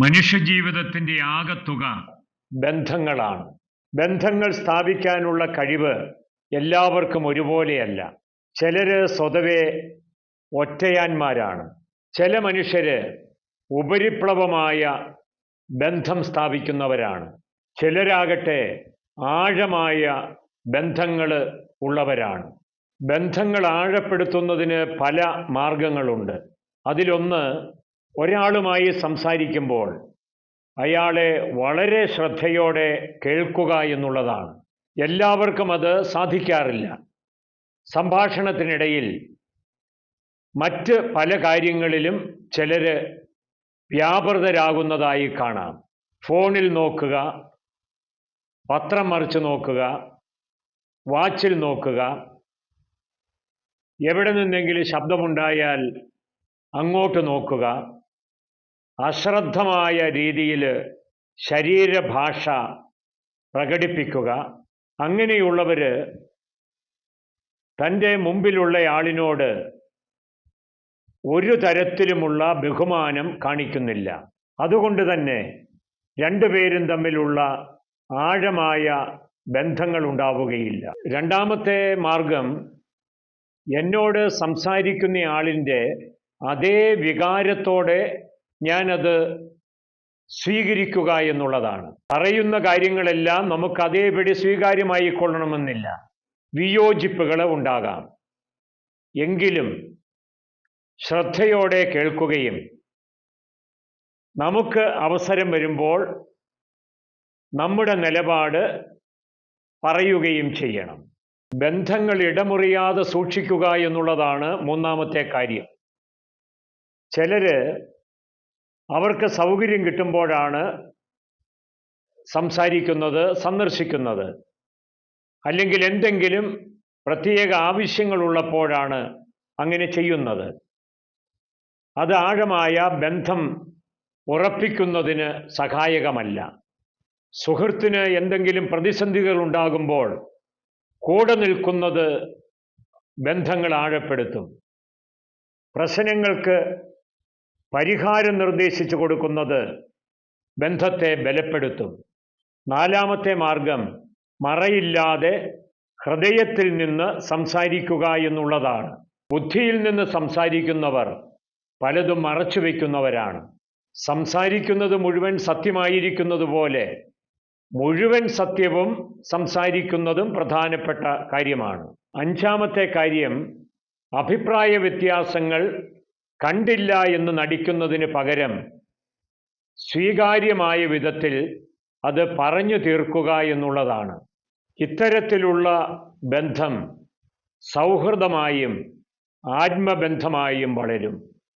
മനുഷ്യജീവിതത്തിന്റെ ആകത്തുക. ബന്ധങ്ങളാണ്. ബന്ധങ്ങൾ സ്ഥാപിക്കാനുള്ള കഴിവ് എല്ലാവർക്കും ഒരുപോലെയല്ല. ചിലര് സ്വതവേ ഒറ്റയാന്മാരാണ്. ചില മനുഷ്യര് ഉപരിപ്ലവമായ ബന്ധം സ്ഥാപിക്കുന്നവരാണ്. ചിലരാകട്ടെ ആഴമായ ബന്ധങ്ങൾ ഉള്ളവരാണ്. ബന്ധങ്ങൾ ആഴപ്പെടുത്തുന്നതിന് പല മാർഗങ്ങളുണ്ട്. അതിലൊന്ന് ഒരാളുമായി സംസാരിക്കുമ്പോൾ അയാളെ വളരെ ശ്രദ്ധയോടെ കേൾക്കുക എന്നുള്ളതാണ്. എല്ലാവർക്കും അത് സാധിക്കാറില്ല. സംഭാഷണത്തിനിടയിൽ മറ്റ് പല കാര്യങ്ങളിലും ചിലർ വ്യാപൃതരാകുന്നതായി കാണാം. ഫോണിൽ നോക്കുക പത്രം മറിച്ച് നോക്കുക വാച്ചിൽ നോക്കുക. എവിടെ നിന്നെങ്കിലും ശബ്ദമുണ്ടായാൽ അങ്ങോട്ട് നോക്കുക. അശ്രദ്ധമായ രീതിയിൽ ശരീരഭാഷ പ്രകടിപ്പിക്കുക. അങ്ങനെയുള്ളവർ തന്റെ മുമ്പിലുള്ള ആളിനോട് ഒരു തരത്തിലുമുള്ള ബഹുമാനം കാണിക്കുന്നില്ല. അതുകൊണ്ട് തന്നെ രണ്ടുപേരും തമ്മിലുള്ള ആഴമായ ബന്ധങ്ങൾ ഉണ്ടാവുകയില്ല. രണ്ടാമത്തെ മാർഗം എന്നോട് സംസാരിക്കുന്ന ആളിന്റെ അതേ വികാരത്തോടെ ഞാനത് സ്വീകരിക്കുക എന്നുള്ളതാണ്. പറയുന്ന കാര്യങ്ങളെല്ലാം നമുക്ക് അതേപടി സ്വീകാര്യമായി കൊള്ളണമെന്നില്ല. വിയോജിപ്പുകൾ ഉണ്ടാകാം. എങ്കിലും ശ്രദ്ധയോടെ കേൾക്കുകയും നമുക്ക് അവസരം വരുമ്പോൾ നമ്മുടെ നിലപാട് പറയുകയും ചെയ്യണം. ബന്ധങ്ങൾ ഇടമുറിയാതെ സൂക്ഷിക്കുക എന്നുള്ളതാണ് മൂന്നാമത്തെ കാര്യം. ചിലര് അവർക്ക് സൗകര്യം കിട്ടുമ്പോഴാണ് സംസാരിക്കുന്നത് സന്ദർശിക്കുന്നത്. അല്ലെങ്കിൽ എന്തെങ്കിലും പ്രത്യേക ആവശ്യങ്ങളുള്ളപ്പോഴാണ് അങ്ങനെ ചെയ്യുന്നത്. അത് ആഴമായ ബന്ധം ഉറപ്പിക്കുന്നതിന് സഹായകമല്ല. സുഹൃത്തിന് എന്തെങ്കിലും പ്രതിസന്ധികൾ ഉണ്ടാകുമ്പോൾ കൂടെ നിൽക്കുന്നത് ബന്ധങ്ങൾ ആഴപ്പെടുത്തും. പ്രശ്നങ്ങൾക്ക് പരിഹാരം നിർദ്ദേശിച്ചു കൊടുക്കുന്നത് ബന്ധത്തെ ബലപ്പെടുത്തും. നാലാമത്തെ മാർഗം മറയില്ലാതെ ഹൃദയത്തിൽ നിന്ന് സംസാരിക്കുക എന്നുള്ളതാണ്. ബുദ്ധിയിൽ നിന്ന് സംസാരിക്കുന്നവർ പലതും മറച്ചു വയ്ക്കുന്നവരാണ് സംസാരിക്കുന്നത് മുഴുവൻ സത്യമായിരിക്കുന്നത് പോലെ മുഴുവൻ സത്യവും സംസാരിക്കുന്നതും പ്രധാനപ്പെട്ട കാര്യമാണ്. അഞ്ചാമത്തെ കാര്യം അഭിപ്രായ വ്യത്യാസങ്ങൾ കണ്ടില്ല എന്ന് നടിക്കുന്നതിന് പകരം സ്വീകാര്യമായ വിധത്തിൽ അത് പറഞ്ഞു തീർക്കുക എന്നുള്ളതാണ്. ഇത്തരത്തിലുള്ള ബന്ധം സൗഹൃദമായും ആത്മബന്ധമായും വളരും.